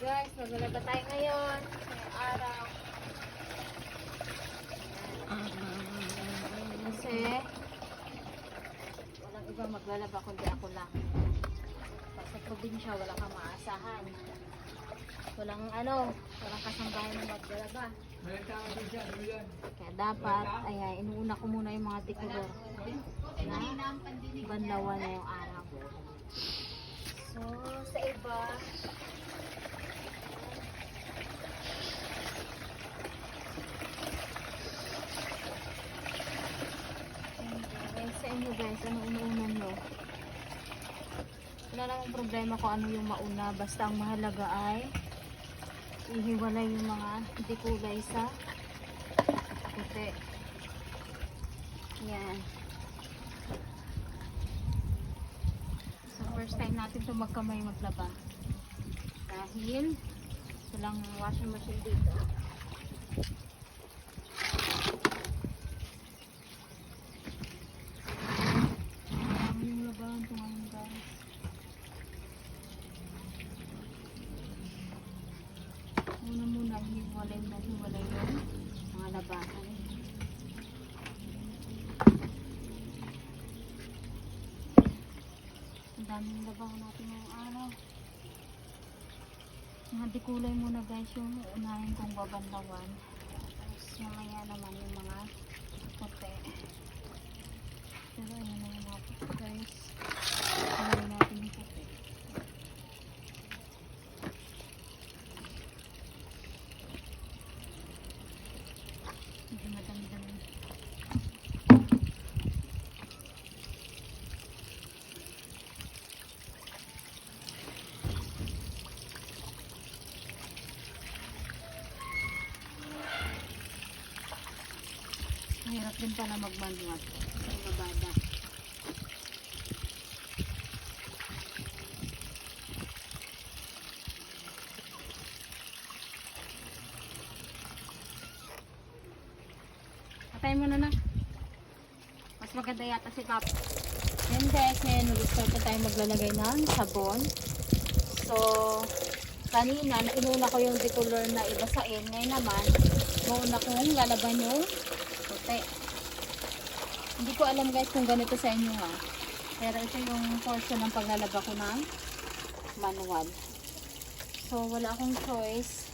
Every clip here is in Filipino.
guys, maglalaba tayo ngayon. Ngayong araw. Kasi, walang iba maglalaba kundi ako lang. Pag sa probinsya, wala kang maasahan. Walang ano, walang kasambahay na maglalaba. Kaya dapat, ayan, inuuna ko muna yung mga tikulor na banlawan na yung araw. So, sa iba, Inyo guys, ano inuuna nyo? Wala namang problema kung ano yung mauna. Basta ang mahalaga ay ihiwalay yung mga hindi kulay sa puti. Yan. So first time natin to magkamay maglaba. Dahil walang washing machine dito. Marami yung labahan ko ngayon guys. Muna muna hiwalay na hiwalay yung mga labahan. Ang daming labahan natin ngayong araw. Mga dikulay muna guys yung unahin kong babanlawan. Tapos mamaya naman yung mga puti. Pero ano na yung mga puti guys. Hiwalay natin yung puti. Medyo madami-dami. Din pala magmanuat sa mabada. Patay mo na na. Mas maganda yata si Papa. Yan guys, ngayon nag-start na tayo maglalagay ng sabon. So, kanina, inuna ko yung decolor na ibasain. Ngayon naman, mauna kong lalaban yung puti. Hindi ko alam guys kung ganito sa inyo ha. Pero ito yung portion ng paglalaba ko ng manual. So, wala akong choice.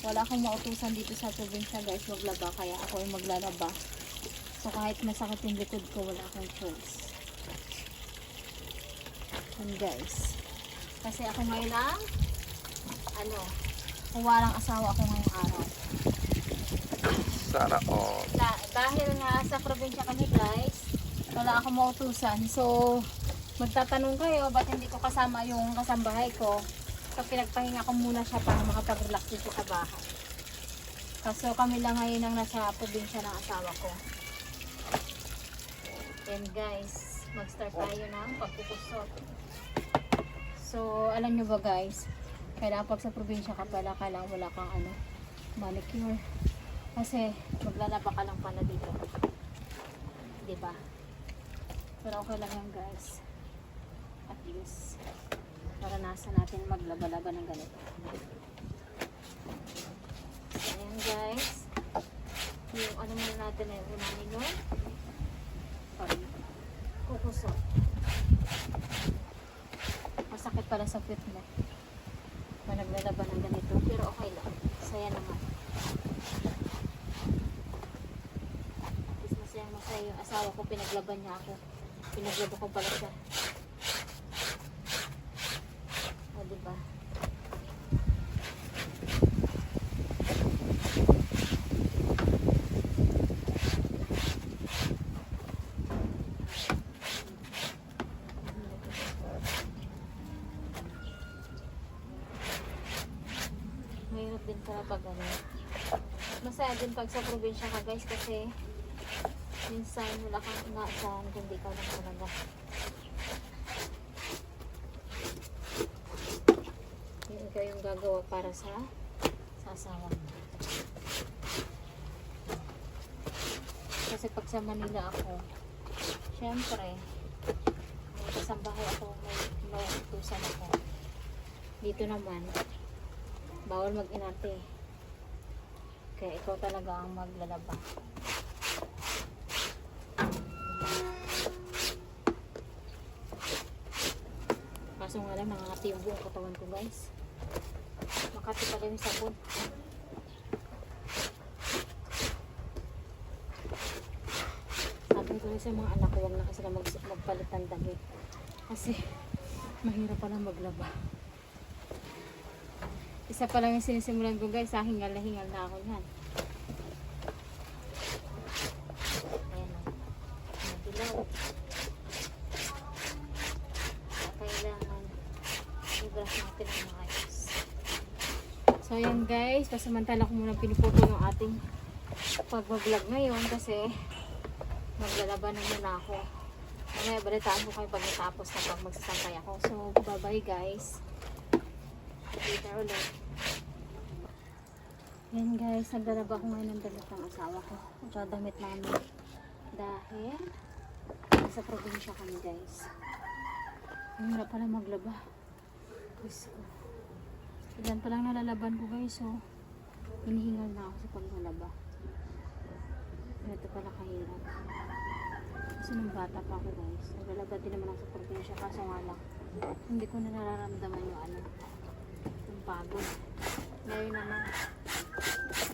Wala akong mautusan dito sa probinsya guys maglaba. Kaya ako yung maglalaba. So, kahit masakit yung likod ko, wala akong choice. Yan guys. Kasi ako ngayon ang ano, kung walang asawa ako ngayong araw. Sana all. Da- dahil nga sa probinsya kami guys, wala akong mautusan. So, magtatanong kayo, ba't hindi ko kasama yung kasambahay ko? So, pinagpahinga ko muna siya para makapag-relax dito sa bahay. Kaso kami lang ngayon ang nasa probinsya ng asawa ko. Yan guys, mag-start tayo ng pagkukusot. So, alam nyo ba guys, kailangan pag sa probinsya ka pala, kailangan wala kang ano, manicure. Kasi maglalaba ka lang pala dito. 'Di ba? Pero okay lang yan guys. At least naranasan natin maglaba-laba ng ganito. Ayan guys. Yung ano muna natin ay unahin yung pag kukusot. Masakit pala sa pit mo. Pag naglalaba ng ganito. Pero okay lang. Saya naman. Masaya yung asawa ko, pinaglaban niya ako. Pinaglaban ko pala siya. O, diba? Mahirap din pala pag ano. Masaya din pag sa probinsya ka guys kasi minsan wala kang inaasahan kundi ikaw lang talaga. Yung ikaw yung gagawa para sa sa mo. Kasi pag sa Manila ako, syempre, may kasambahay ako, may mautusan ako. Dito naman, Bawal mag-inarte. Kaya ikaw talaga ang maglalaba. Kaso nga lang, nangangati yung buong katawan ko guys. Makati pala yung sabon. Sabi ko sa mga anak ko, huwag na kasi mag magpalit ng damit. Kasi mahirap pala maglaba. Isa pa lang yung sinisimulan ko guys, sa hingal na hingal na ako yan. Ayan o. Madilaw. Kailangan i-brush natin ang maayos. So ayan guys, pasamantala ko muna pinuputo yung ating pagbablog ngayon kasi maglalaba na muna ako. Mamaya balitaan ko kayo pag natapos na pag magsasampay ako. So bye bye guys. Later ulit. Yan guys, naglalaba ko ngayon ng damit ng asawa ko. At damit namin. Dahil nasa probinsya kami guys. Ang hirap pala maglaba. Diyos ko. Ilan pa lang nalalaban ko guys, so hinihingal na ako sa paglalaba. Ito pala kahirap. Kasi nung bata pa ako guys, naglalaba din naman ako sa probinsya, kaso nga lang, hindi ko na nararamdaman yung ano, yung pagod. Ngayon naman,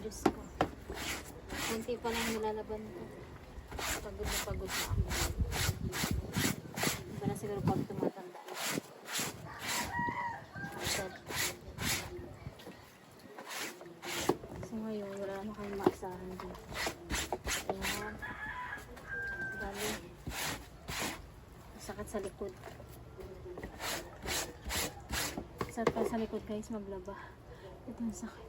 Diyos ko. Kunti pa lang nilalaban ko. Pagod na pagod na ako. Iba na siguro pag tumatanda na. Sad. So ngayon, wala naman dito. Ayan. Dali. Sakit sa likod. Sakit pa sa likod guys, maglaba. Ito ang sakit.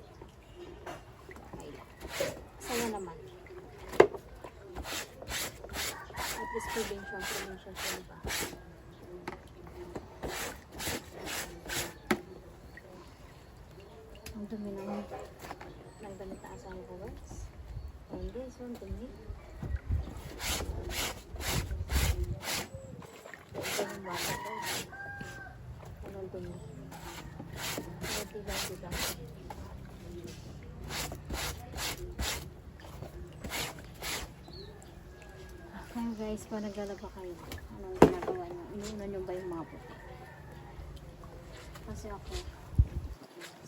Saya naman. At least prevention, prevention sa iba. Ang dumi naman. Nagdamit na asahan ko guys. Hindi, so ang dumi. Ito yung bata guys. Pag naglalaba kayo, anong ginagawa nyo? Inuunan nyo ba yung mga puti? Kasi ako,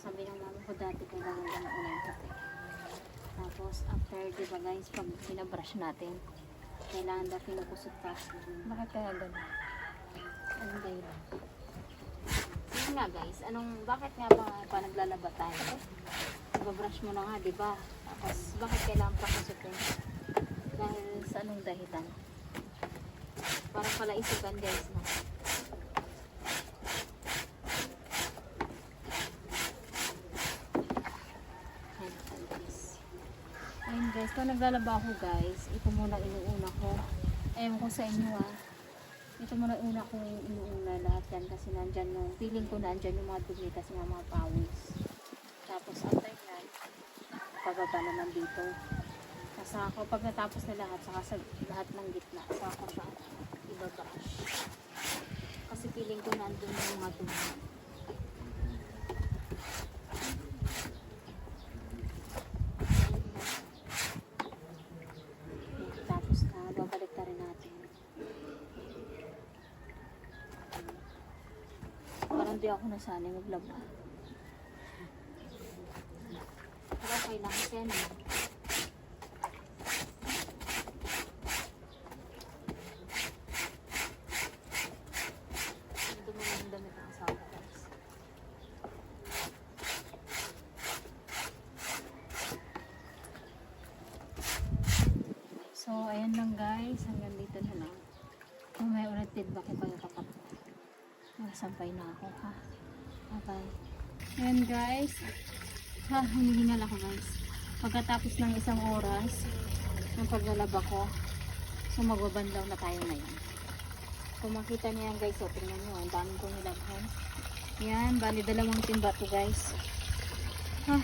sabi ng mama ko dati kailangan lang una yung puti. Tapos after, di ba guys, pag binabrush natin, kailangan daw pinukusot pa. Bakit kaya ganun? Anong dahilan? Sige nga guys, anong, bakit nga ba pa naglalaba tayo? Ibabrush mo na nga, di ba? Tapos, bakit kailangan pa kusutin? Dahil sa anong dahilan? Para pala isugan guys na. Ayan, guys. Kung naglalaba ako guys, ito muna inuuna ko. Ewan ko sa inyo ah. Ito muna una ko yung inuuna lahat yan kasi nandyan yung, feeling ko nandyan yung mga dumi kasi nga mga pawis. Tapos after yan, pababa naman dito. Saka ako, pag natapos na lahat, saka sa lahat ng gitna, saka ako siya ibabrush. Kasi feeling ko nandun yung mga dumi. Tapos na, babalik na rin natin. Parang di ako nasanay maglaba. Pero okay lang dumi na. So, ayan lang guys. Hanggang dito na lang. Kung may ulit feedback ko kayo kapag nagsampay na ako ha. Bye-bye. Ayan guys. Ha, hinihingal ako guys. Pagkatapos ng isang oras ng paglalaba ko, so magbabanlaw na tayo ngayon. Kung makita niyo yan guys, so tingnan nyo, ang dami kong nilabhan. Yan, bali dalawang timba to guys. Ha,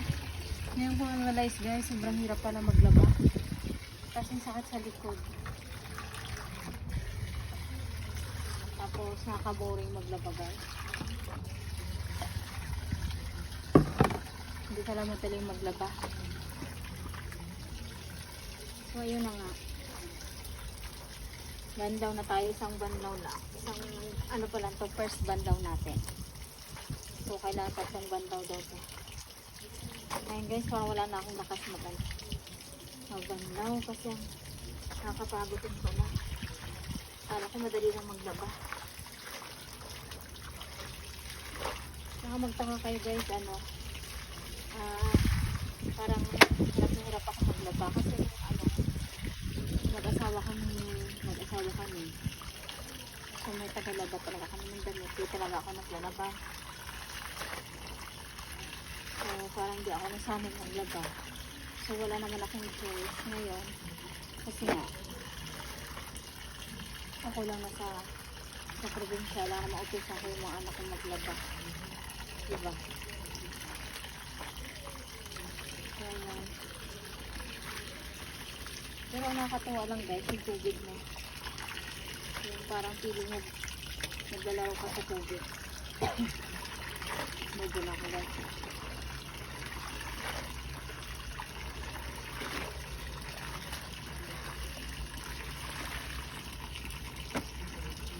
ngayon ko analyze guys, sobrang hirap pala maglaba. Kasi sakit sa likod. Tapos nakaka-boring maglaba guys. sila madaling maglaba. So, ayun na nga. Bandaw na tayo, isang bandaw na. Isang, ano pa lang to, first bandaw natin. So, kailangan tatlong bandaw daw to. Ayun guys, parang wala na akong lakas mag ano. Magbandaw kasi ang nakakapagod yung pala. Kala ko madali lang maglaba. Saka magtaka kayo guys, ano, ah, parang hirap na hirap ako maglaba kasi ano, mag-asawa kami, mag-asawa kami. So may tagalaba talaga kami ng damit, di talaga ako naglalaba. So parang di ako nasanay maglaba. So wala naman akong choice ngayon. Kasi nga, ako lang nasa sa probinsya, wala naman utusan ko yung mga anak ko maglaba. Diba? Pero nakakatawa lang guys, yung tubig mo. Yung parang feeling mo, naglalaro ka sa tubig. Medyo na ako guys.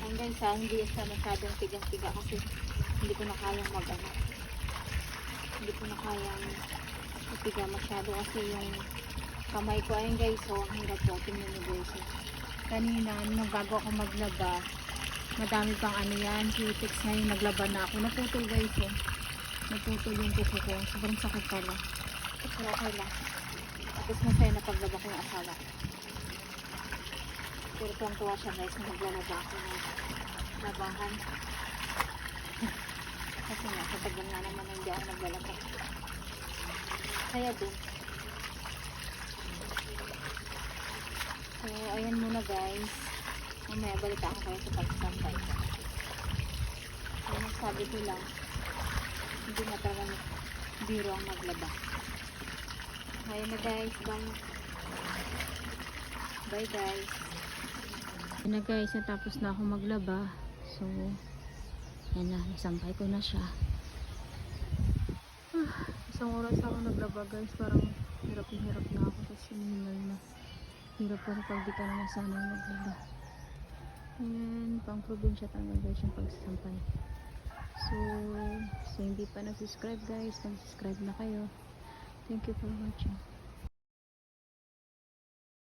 Hanggang sa hindi siya masyadong tigang-tiga kasi hindi ko na kayang mag ano. Hindi ko na kayang itiga masyado kasi yung kamay ko ayun guys so ang hirap po tingnan nyo guys oh. kanina nung bago ako maglaba madami pang ano yan cutics ngayon naglaba na ako naputol guys oh. naputol yung kuko ko sobrang sakit pala pero okay lang tapos masaya na paglaba ko yung asawa pero tuwang tuwa siya guys na maglalaba ako ng labahan kasi nga sa tagal nga naman na hindi ako naglalaba kaya din So, ayan muna guys. Mamaya balita ako kayo sa pagsasampay ko. So, nagsabi ko lang, hindi na talaga biro ang maglaba. Ayan na guys, bye. Bye guys. Ayan na guys, natapos na ako maglaba. So, yan na, nasampay ko na siya. Ah, isang oras ako naglaba guys, parang hirap na hirap na ako kasi minimal na. Hirap pa pag di ka naman sana maglaba. Ayan, pang probinsya talaga guys yung pagsasampay. So, so hindi pa na-subscribe guys, mag-subscribe na kayo. Thank you for watching.